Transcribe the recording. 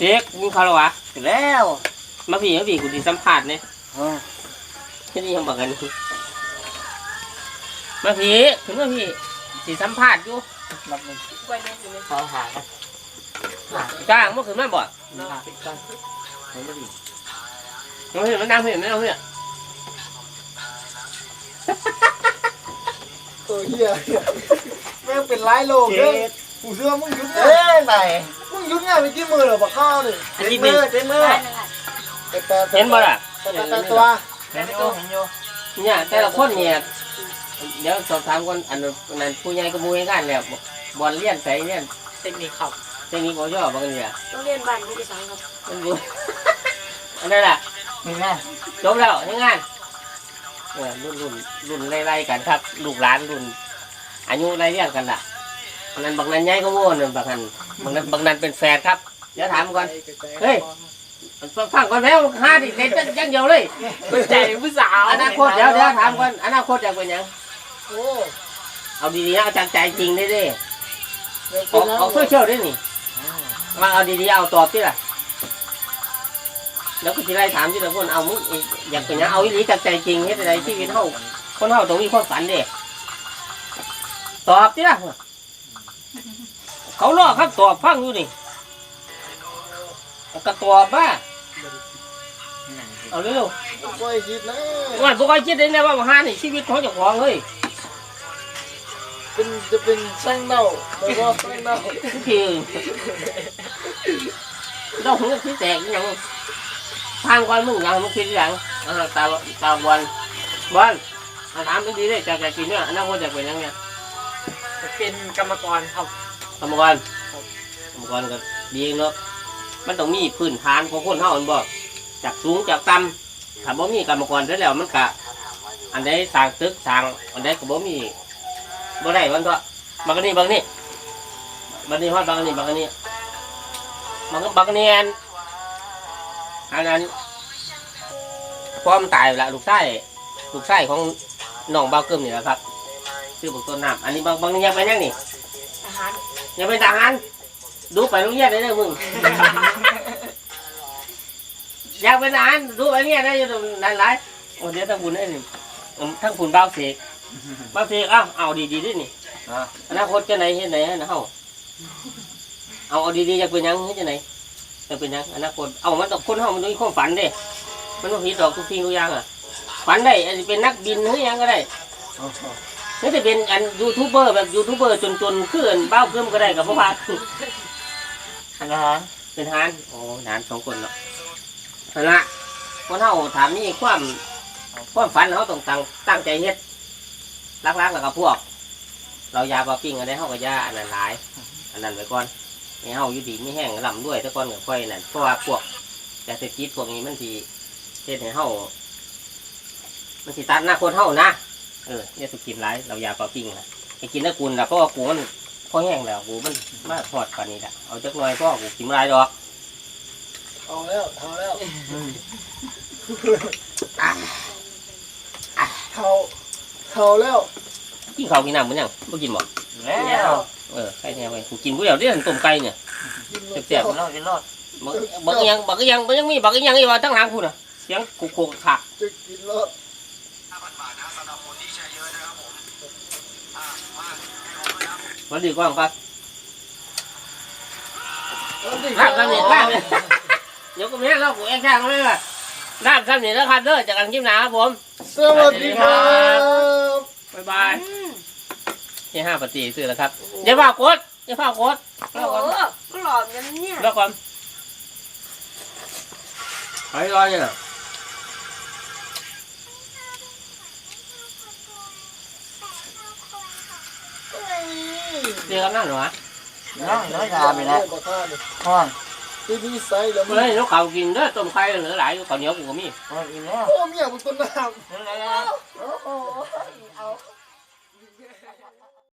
กินข้าวแล้ววะแล้วมาพี่มาพี่กูสิสัมผัสเนี่ยอ๋อที่นี่ยังบอกกันมาพี่ถึงมาพี่สิสัมผัสอยู่รับนึงไว้ในอยู่ในขอหากันหาจ้างเมื่อคืนมาบ่หาติดกันเห็นบ่ดีมาพี่มันนั่งพี่มันนั่งพี่ตัวเฮียแม่งเป็นร้ายโลเจ็เด้อดกูเชื่อมึงยุดเอ้ง่ายยไหน มึงยุดง่ายไปกี่มือเหรอบักข้าวนี่อันเจ็นี้ดดีมือเจ็ดมือได้นั่นแหละแต่แต่เห็นบ่ล่ะแต่แต่แต่ตัวเห็นอยู่เห็นอยู่เนี่ยแต่ละคนเนี่ยเดี๋ยวสอบถามคนอันนั้นผู้ใหญ่ก็มูให้กันแล้วบอลเลี้ยนใส่เลี้ยนเทคนิคครับเทคนิคบ่ชอบบางเนี่ยต้องเรียนบ้านผู้ที่สังครับมันบ่อันนั้นแหละนี่ไงจบแล้วยังงานเออรุ่นรุ่นรุ่นไล่ๆกันครับ ลูกหลานรุ่น อายุไล่เรียงกันล่ะบาง นั้นบางนั้นใหญ่ก็โม่นบางนั้นบางนั้นบางนั้นเป็นแฟนครับเดี๋ยวถามก่อนเฮ้ยฟังก่อนแล้วห้าดิเด็ดจังเดียวเลยเป็นใจผู้สาวอนาคตเดี๋ยวเดี๋ยวถามก่อนอนาคตอยากเป็นหยังโอ้เอาดีๆนะเอาจากใจจริงได้ดิเดี๋ยวออกออกโซเชียลได้นี่มาเอาดีๆเอาตอบที่ล่ะแล้วก็จะไล่ถามที่ละคนเอามึงอีกอยากเป็นหยังเอาอีหลีจากใจจริงเฮ็ดอะไรชีวิตเฮาคนเฮาต้องมีความฝันเด้ตอบที่ล่ะ เขารอครับตอบฟังอยู่นี่ก็ตอบว่าเอาเร็วๆบ่ค่อยคิดนะว่าพวกไอ้คิดได้นะว่าหานี่ชีวิตของเจ้าของเฮ้ยเป็นจะเป็นช่างเน่าหรือว่าช่างเน่าคือเราหัวคิดแตกอหยังทางก่อนมึงยังมึงคิดอหยังอ่าตาตาบอลบอลมาถามดีๆเลยจากจากกินเนี่ยอนาคตจะเป็นยังไงเป็นกรรมกรครับ กรรมกรกรรมกรก็ดีเนาะมันต้องมีพื้นฐานของคนเฮาอันบอกจากสูงจากต่ำถ้าบ่มีกรรมกรแล้แล้วมันกะอันใดสร้างตึกสร้างอันใดก็บ่มีบ่ได้วันเถอะบางนี้บางนี่บางนี่ฮอดบางนี้บางนี้บางบางนี้อันอันนั้นพร้อมนตายละลูกไส้ลูกไส้ของน้องเบาเกิมนี่แหละครับชื่อบุกต้นน้ำอันนี้บางบางนี่ยังไปยังนี่ทหาร ยังเป็นทหารดูไปโรงเรียนได้เลยมึง อยากเป็นทหารดูไปโรงเรียนได้อยังนั่นไรโอ้เดี๋ยวทั้งบุญได้นี่อืมทั้งบุญเบ้าเสกเบ้าเสกเอ้าเอาดีๆดินี่อนาคตจะไหนเฮ็ดไหนนะเฮาเอาเอาดีๆอยากเป็นหยังเฮ็ดจะไหนอยากเป็นหยังอนาคตเอามันต้องคนเฮามันต้องมีความฝันเด้มันต้องผิดดอกทุกสิ่งทุกอย่างอะฝันได้อาจจะเป็นนักบินหรือหยังก็ได้ ไม่ได้เป็นอันยูทูบเบอร์แบบยูทูบเบอร์จนๆขึ้นเบ้าขึ้นก็ได้กับพ่อพาทหารเป็นทหารโอ้ทหารสองคนเนาะนั่นละคนเฮาถามนี่ความความฝันเขาต้องตั้งตั้งใจเฮ็ดรักๆแล้วก็พวก เรายาปลาปิ้งอะไรเฮาก็ยาอันนั้นหลาย อันนั้นไว้ก่อนให้เฮาอยู่ดีไม่แห้งลำด้วยแต่ก่อนก็ค่อยนั่นเพราะว่าพวกยาเสพติดพวกนี้มันสิเฮ็ดให้เฮามันสิตัดหน้าคนเฮานะ เออเนี่ยสุกินหลายเรายาปลาปิ้งนะให้กินแล้วกุนละเพราะว่ากูมันพอแห้งแล้วกูมันมาทอดปานนี้ละเอาจักหน่อยเพราะว่ากูกินไม่ได้ดอกเอาแล้วเอาแล้วเขาเขาแล้วกินข้าวกินน้ำมันยังไม่กินบ่แล้วเออไก่แน่ไว้กูกินผู้เดียวเด้อต้มไก่เนี่ยกินเสียบกินรอดกินรอดบักบักอีหยังบักอีหยังบักยังมีบักอีหยังอีกว่าตั้งหลังคุณน่ะเสียงกุกกุกขักจะกินร ถมันดีกว่าครับเอาดิลาบกันนี่ลาบเนี่ยเดี๋ยวกูแม่เรากูแองช่างเลยล่ะลาบกันนี่นะครับเด้อจากกันคลิปหนาครับผม สวัสดีครับ บ๊ายบายที่ห้าปฏิซื้อแล้วครับเดี๋ยวฝากกดเดี๋ยวฝากกดโอ้โหก็หลอมกันเนี่ย แล้วก่อนไปรอยังไง เรียกกันนั่นเหรอวะน้องน้อยยาไปแล้วบักข้าวนี่ห้องที่นี่ไซส์แล้วเฮ้ยนกเขากินเด้อต้มไข่เหลือหลายอยู่ข้าวเหนียวกูก็มีห้องอีกแล้วโอ้เมียมึงต้นน้ำแล้วโอ้โหเอา